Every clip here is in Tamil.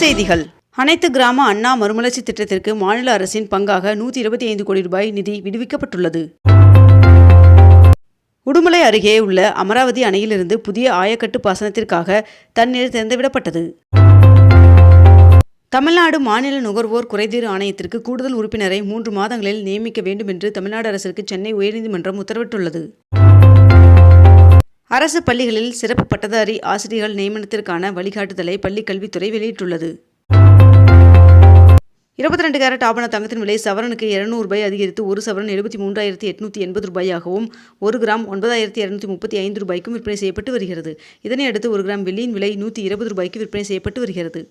செய்திகள். அனைத்து கிராம அண்ணா மறுமலர்ச்சி திட்டத்திற்கு மாநில அரசின் பங்காக நூற்றி இருபத்தி ஐந்து கோடி ரூபாய் நிதி விடுவிக்கப்பட்டுள்ளது. உடுமலை அருகே உள்ள அமராவதி அணையிலிருந்து புதிய ஆயக்கட்டு பாசனத்திற்காக தண்ணீர் திறந்துவிடப்பட்டது. தமிழ்நாடு மாநில நுகர்வோர் குறைதீர் ஆணையத்திற்கு கூடுதல் உறுப்பினரை மூன்று மாதங்களில் நியமிக்க வேண்டும் என்று தமிழ்நாடு அரசிற்கு சென்னை உயர்நீதிமன்றம் உத்தரவிட்டுள்ளது. அரசு பள்ளிகளில் சிறப்பு பட்டதாரி ஆசிரியர்கள் நியமனத்திற்கான வழிகாட்டுதலை பள்ளிக் கல்வித்துறை வெளியிட்டுள்ளது. இருபத்தி ரெண்டு கேரட் ஆபண தங்கத்தின் விலை சவரனுக்கு இருநூறு ரூபாய் அதிகரித்து ஒரு சவரன் எழுபத்தி மூன்றாயிரத்தி எட்நூற்றி எண்பது ரூபாயாகவும் ஒரு கிராம் ஒன்பதாயிரத்தி இரநூத்தி முப்பத்தி ஐந்து ரூபாய்க்கும் விற்பனை செய்யப்பட்டு வருகிறது. இதனை அடுத்து ஒரு கிராம் வெள்ளியின் விலை நூற்றி இருபது ரூபாய்க்கு விற்பனை செய்யப்பட்டு வருகிறது.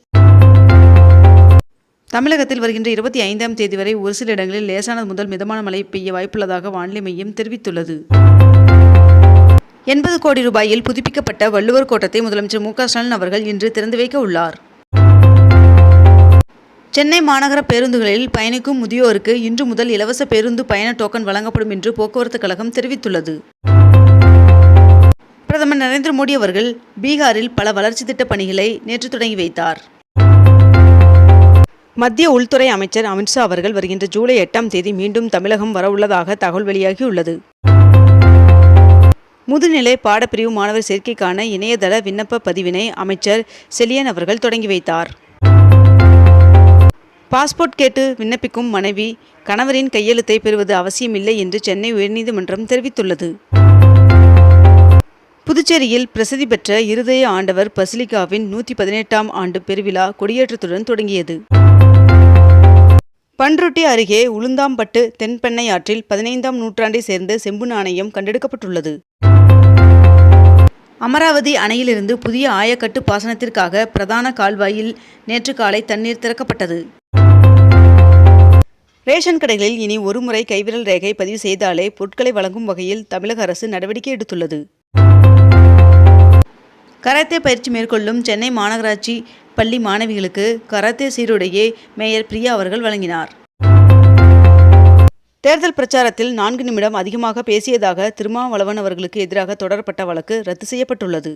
தமிழகத்தில் வருகின்ற இருபத்தி ஐந்தாம் தேதி வரை ஒரு சில இடங்களில் லேசானது முதல் மிதமான மழை பெய்ய வாய்ப்புள்ளதாக வானிலை மையம் தெரிவித்துள்ளது. எண்பது கோடி ரூபாயில் புதுப்பிக்கப்பட்ட வள்ளுவர் கோட்டத்தை முதலமைச்சர் மு ஸ்டாலின் அவர்கள் இன்று திறந்து வைக்க உள்ளார். சென்னை மாநகர பேருந்துகளில் பயணிக்கும் முதியோருக்கு இன்று முதல் இலவச பேருந்து பயண டோக்கன் வழங்கப்படும் என்று போக்குவரத்து கழகம் தெரிவித்துள்ளது. பிரதமர் நரேந்திர மோடி அவர்கள் பீகாரில் பல வளர்ச்சி திட்ட பணிகளை நேற்று தொடங்கி வைத்தார். மத்திய உள்துறை அமைச்சர் அமித்ஷா அவர்கள் வருகின்ற ஜூலை எட்டாம் தேதி மீண்டும் தமிழகம் வரவுள்ளதாக தகவல் வெளியாகியுள்ளது. முதுநிலை பாடப்பிரிவு மாணவர் சேர்க்கைக்கான இணையதள விண்ணப்ப பதிவினை அமைச்சர் செலியன் அவர்கள் தொடங்கி வைத்தார். பாஸ்போர்ட் கேட்டு விண்ணப்பிக்கும் மனைவி கணவரின் கையெழுத்தை பெறுவது அவசியமில்லை என்று சென்னை உயர்நீதிமன்றம் தெரிவித்துள்ளது. புதுச்சேரியில் பிரசித்தி பெற்ற இருதய ஆண்டவர் பசிலிகாவின் நூற்றி பதினெட்டாம் ஆண்டு பெருவிழா கொடியேற்றத்துடன் தொடங்கியது. பன்ருட்டி அருகே உளுந்தாம்பட்டு தென்பெண்ணை ஆற்றில் பதினைந்தாம் நூற்றாண்டை சேர்ந்த செம்பு நாணயம் கண்டெடுக்கப்பட்டுள்ளது. அமராவதி அணையிலிருந்து புதிய ஆயக்கட்டு பாசனத்திற்காக பிரதான கால்வாயில் நேற்று காலை தண்ணீர் திறக்கப்பட்டது. ரேஷன் கடைகளில் இனி ஒருமுறை கைவிரல் ரேகை பதிவு செய்தாலே பொருட்களை வழங்கும் வகையில் தமிழக அரசு நடவடிக்கை எடுத்துள்ளது. கராத்தே பயிற்சி மேற்கொள்ளும் சென்னை மாநகராட்சி பள்ளி மாணவிகளுக்கு கராத்தே சீருடையை மேயர் பிரியா அவர்கள் வழங்கினார். தேர்தல் பிரச்சாரத்தில் நான்கு நிமிடம் அதிகமாக பேசியதாக திருமாவளவன் அவர்களுக்கு எதிராக தொடரப்பட்ட வழக்கு ரத்து செய்யப்பட்டுள்ளது.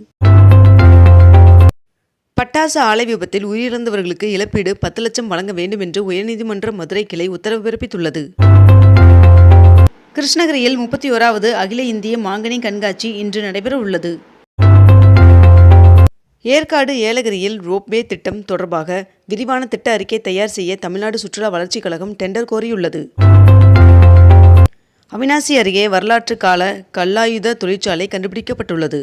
பட்டாசு ஆலை விபத்தில் உயிரிழந்தவர்களுக்கு இழப்பீடு பத்து லட்சம் வழங்க வேண்டும் என்று உயர்நீதிமன்ற மதுரை கிளை உத்தரவு பிறப்பித்துள்ளது. கிருஷ்ணகிரியில் முப்பத்தி ஓராவது அகில இந்திய மாங்கனி கண்காட்சி இன்று நடைபெற உள்ளது. ஏற்காடு ஏலகிரியில் ரோப்வே திட்டம் தொடர்பாக விரிவான திட்ட அறிக்கை தயார் செய்ய தமிழ்நாடு சுற்றுலா வளர்ச்சிக் கழகம் டெண்டர் கோரியுள்ளது. அவினாசி அருகே வரலாற்று கால கல்லாயுத தொழிற்சாலை கண்டுபிடிக்கப்பட்டுள்ளது.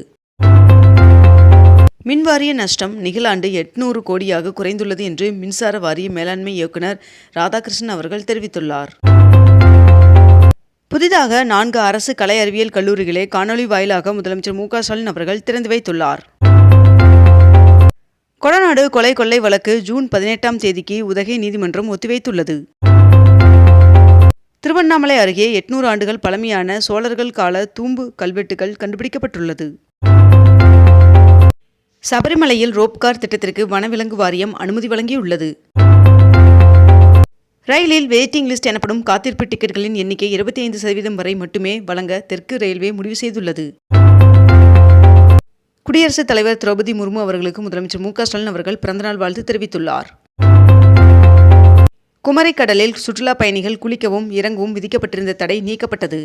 மின்வாரிய நஷ்டம் நிகழாண்டு எட்நூறு கோடியாக குறைந்துள்ளது என்று மின்சார வாரிய மேலாண்மை இயக்குநர் ராதாகிருஷ்ணன் அவர்கள் தெரிவித்துள்ளார். புதிதாக நான்கு அரசு கலை அறிவியல் கல்லூரிகளை காணொலி வாயிலாக முதலமைச்சர் மு ஸ்டாலின் அவர்கள் திறந்து வைத்துள்ளார். கொடநாடு கொலை கொள்ளை வழக்கு ஜூன் பதினெட்டாம் தேதிக்கு உதகை நீதிமன்றம் ஒத்திவைத்துள்ளது. திருவண்ணாமலை அருகே எட்நூறு ஆண்டுகள் பழமையான சோழர்கள் கால தூம்பு கல்வெட்டுகள் கண்டுபிடிக்கப்பட்டுள்ளது. சபரிமலையில் ரோப்கார் திட்டத்திற்கு வனவிலங்கு வாரியம் அனுமதி வழங்கியுள்ளது. ரயிலில் வெயிட்டிங் லிஸ்ட் எனப்படும் காத்திருப்பு டிக்கெட்டுகளின் எண்ணிக்கை இருபத்தி ஐந்து சதவீதம் வரை மட்டுமே வழங்க தெற்கு ரயில்வே முடிவு செய்துள்ளது. குடியரசுத் தலைவர் திரௌபதி முர்மு அவர்களுக்கு முதலமைச்சர் மு க ஸ்டாலின் அவர்கள் பிறந்தநாள் வாழ்த்து தெரிவித்துள்ளார். குமரிக்கடலில் சுற்றுலா பயணிகள் குளிக்கவும் இறங்கவும் விதிக்கப்பட்டிருந்த தடை நீக்கப்பட்டது.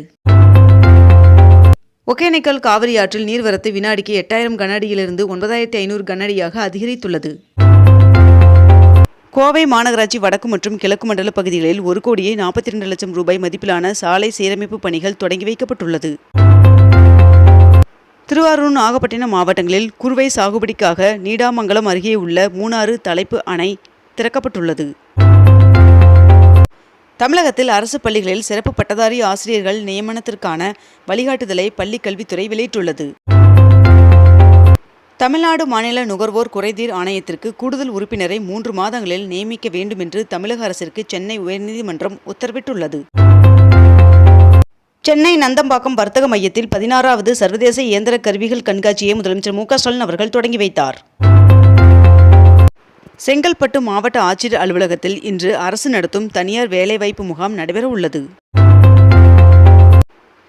ஒகேனக்கல் காவிரி ஆற்றில் நீர்வரத்து வினாடிக்கு எட்டாயிரம் கனஅடியிலிருந்து ஒன்பதாயிரத்தி ஐநூறு கனஅடியாக அதிகரித்துள்ளது. கோவை மாநகராட்சி வடக்கு மற்றும் கிழக்கு மண்டல பகுதிகளில் ஒரு கோடியே நாற்பத்தி இரண்டு லட்சம் ரூபாய் மதிப்பிலான சாலை சீரமைப்பு பணிகள் தொடங்கி வைக்கப்பட்டுள்ளது. திருவாரூர் நாகப்பட்டினம் மாவட்டங்களில் குறுவை சாகுபடிக்காக நீடாமங்கலம் அருகே உள்ள மூணாறு தலைப்பு அணை திறக்கப்பட்டுள்ளது. தமிழகத்தில் அரசு பள்ளிகளில் சிறப்பு பட்டதாரி ஆசிரியர்கள் நியமனத்திற்கான வழிகாட்டுதலை பள்ளிக் கல்வித்துறை வெளியிட்டுள்ளது. தமிழ்நாடு மாநில நுகர்வோர் குறைதீர் ஆணையத்திற்கு கூடுதல் உறுப்பினரை மூன்று மாதங்களில் நியமிக்க வேண்டும் என்று தமிழக அரசிற்கு சென்னை உயர்நீதிமன்றம் உத்தரவிட்டுள்ளது. சென்னை நந்தம்பாக்கம் வர்த்தக மையத்தில் பதினாறாவது சர்வதேச இயந்திர கருவிகள் கண்காட்சியை முதலமைச்சர் மு க ஸ்டாலின் அவர்கள் தொடங்கி வைத்தார். செங்கல்பட்டு மாவட்ட ஆட்சியர் அலுவலகத்தில் இன்று அரசு நடத்தும் தனியார் வேலைவாய்ப்பு முகாம் நடைபெற உள்ளது.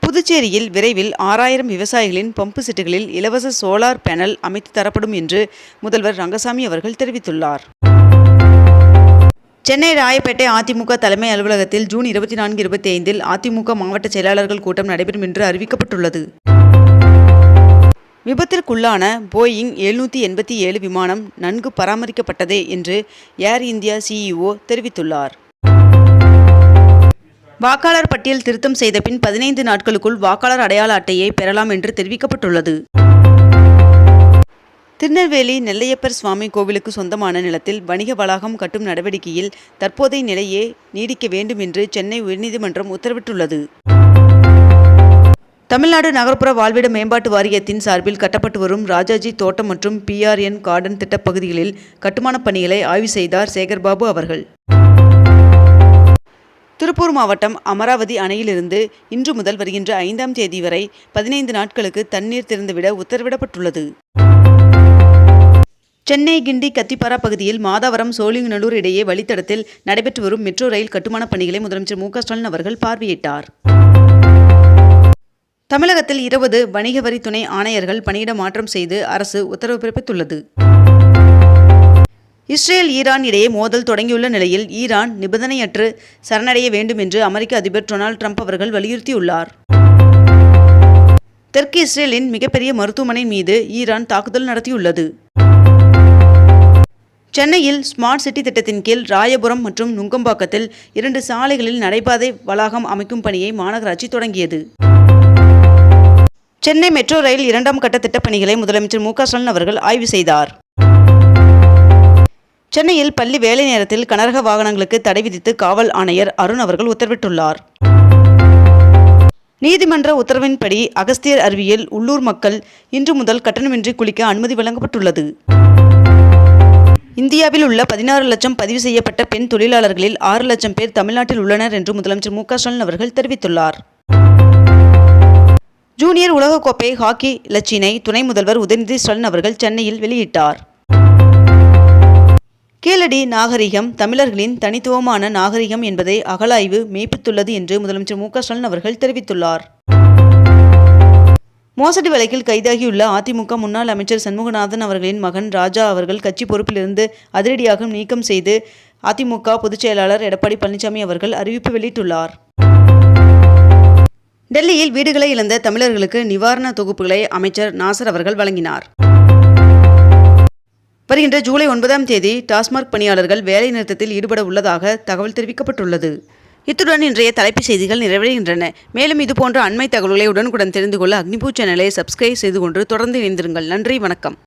புதுச்சேரியில் விரைவில் ஆறாயிரம் விவசாயிகளின் பம்பு செட்டுகளில் இலவச சோலார் பேனல் அமைத்து தரப்படும் என்று முதல்வர் ரங்கசாமி அவர்கள் தெரிவித்துள்ளார். சென்னை ராயப்பேட்டை அதிமுக தலைமை அலுவலகத்தில் ஜூன் இருபத்தி நான்கு இருபத்தி ஐந்தில் அதிமுக மாவட்ட செயலாளர்கள் கூட்டம் நடைபெறும் என்று அறிவிக்கப்பட்டுள்ளது. விபத்திற்குள்ளான போயிங் எழுநூற்றி எண்பத்தி ஏழு விமானம் நன்கு பராமரிக்கப்பட்டதே என்று ஏர் இந்தியா சிஇஓ தெரிவித்துள்ளார். வாக்காளர் பட்டியல் திருத்தம் செய்த பின் பதினைந்து நாட்களுக்குள் வாக்காளர் அடையாள அட்டையை பெறலாம் என்று தெரிவிக்கப்பட்டுள்ளது. திருநெல்வேலி நெல்லையப்பர் சுவாமி கோவிலுக்கு சொந்தமான நிலத்தில் வணிக வளாகம் கட்டும் நடவடிக்கையில் தற்போதைய நிலையே நீடிக்க வேண்டும் என்று சென்னை உயர்நீதிமன்றம் உத்தரவிட்டுள்ளது. தமிழ்நாடு நகர்ப்புற வாழ்விட மேம்பாட்டு வாரியத்தின் சார்பில் கட்டப்பட்டு வரும் ராஜாஜி தோட்டம் மற்றும் பிஆர்என் கார்டன் திட்டப் பகுதிகளில் கட்டுமானப் பணிகளை ஆய்வு செய்தார் சேகர்பாபு அவர்கள். திருப்பூர் மாவட்டம் அமராவதி அணையிலிருந்து இன்று முதல் வருகின்ற ஐந்தாம் தேதி வரை பதினைந்து நாட்களுக்கு தண்ணீர் திறந்துவிட உத்தரவிடப்பட்டுள்ளது. சென்னை கிண்டி கத்திப்பாரா பகுதியில் மாதாவரம் சோழிங்கநல்லூர் இடையே வழித்தடத்தில் நடைபெற்று வரும் மெட்ரோ ரயில் கட்டுமானப் பணிகளை முதலமைச்சர் மு க ஸ்டாலின் அவர்கள் பார்வையிட்டார். தமிழகத்தில் இருபது வணிக வரி துணை ஆணையர்கள் பணியிட மாற்றம் செய்து அரசு உத்தரவு பிறப்பித்துள்ளது. இஸ்ரேல் ஈரான் இடையே மோதல் தொடங்கியுள்ள நிலையில் ஈரான் நிபந்தனையற்று சரணடைய வேண்டும் என்று அமெரிக்க அதிபர் டொனால்ட் ட்ரம்ப் அவர்கள் வலியுறுத்தியுள்ளார். தெற்கு இஸ்ரேலின் மிகப்பெரிய மருத்துவமனை மீது ஈரான் தாக்குதல் நடத்தியுள்ளது. சென்னையில் ஸ்மார்ட் சிட்டி திட்டத்தின் கீழ் ராயபுரம் மற்றும் நுங்கம்பாக்கத்தில் இரண்டு சாலைகளில் நடைபாதை வளாகம் அமைக்கும் பணியை மாநகராட்சி தொடங்கியது. சென்னை மெட்ரோ ரயில் இரண்டாம் கட்ட திட்டப்பணிகளை முதலமைச்சர் மு ஸ்டாலின் அவர்கள் ஆய்வு செய்தார். சென்னையில் பள்ளி வேலை நேரத்தில் கனரக வாகனங்களுக்கு தடை விதித்து காவல் ஆணையர் அருண் அவர்கள் உத்தரவிட்டுள்ளார். நீதிமன்ற உத்தரவின்படி அகஸ்தியர் அருவியில் உள்ளூர் மக்கள் இன்று முதல் கட்டணமின்றி குளிக்க அனுமதி வழங்கப்பட்டுள்ளது. இந்தியாவில் உள்ள பதினாறு லட்சம் பதிவு செய்யப்பட்ட பெண் தொழிலாளர்களில் ஆறு லட்சம் பேர் தமிழ்நாட்டில் உள்ளனர் என்று முதலமைச்சர் மு ஸ்டாலின் அவர்கள் தெரிவித்துள்ளார். ஜூனியர் உலகக்கோப்பை ஹாக்கி இலச்சினை துணை முதல்வர் உதயநிதி ஸ்டாலின் அவர்கள் சென்னையில் வெளியிட்டார். கீழடி நாகரிகம் தமிழர்களின் தனித்துவமான நாகரிகம் என்பதை அகலாய்வு மெய்ப்பித்துள்ளது என்று முதலமைச்சர் மு க ஸ்டாலின் அவர்கள் தெரிவித்துள்ளார். மோசடி வழக்கில் கைதாகியுள்ள அதிமுக முன்னாள் அமைச்சர் சண்முகநாதன் அவர்களின் மகன் ராஜா அவர்கள் கட்சி பொறுப்பிலிருந்து அதிரடியாக நீக்கம் செய்து அதிமுக பொதுச் செயலாளர் எடப்பாடி பழனிசாமி அவர்கள் அறிவிப்பு வெளியிட்டுள்ளார். டெல்லியில் வீடுகளை இழந்த தமிழர்களுக்கு நிவாரண தொகுப்புகளை அமைச்சர் நாசர் அவர்கள் வழங்கினார். வருகின்ற ஜூலை ஒன்பதாம் தேதி டாஸ்மாக் பணியாளர்கள் வேலை நிறுத்தத்தில் ஈடுபட உள்ளதாக தகவல் தெரிவிக்கப்பட்டுள்ளது. இத்துடன் இன்றைய தலைப்புச் செய்திகள் நிறைவடைகின்றன. மேலும் இதுபோன்ற அண்மை தகவல்களை உடனுக்குடன் தெரிந்து கொள்ள அக்னிபூ சேனலை சப்ஸ்கிரைப் செய்து கொண்டு தொடர்ந்து இணைந்திருங்கள். நன்றி வணக்கம்.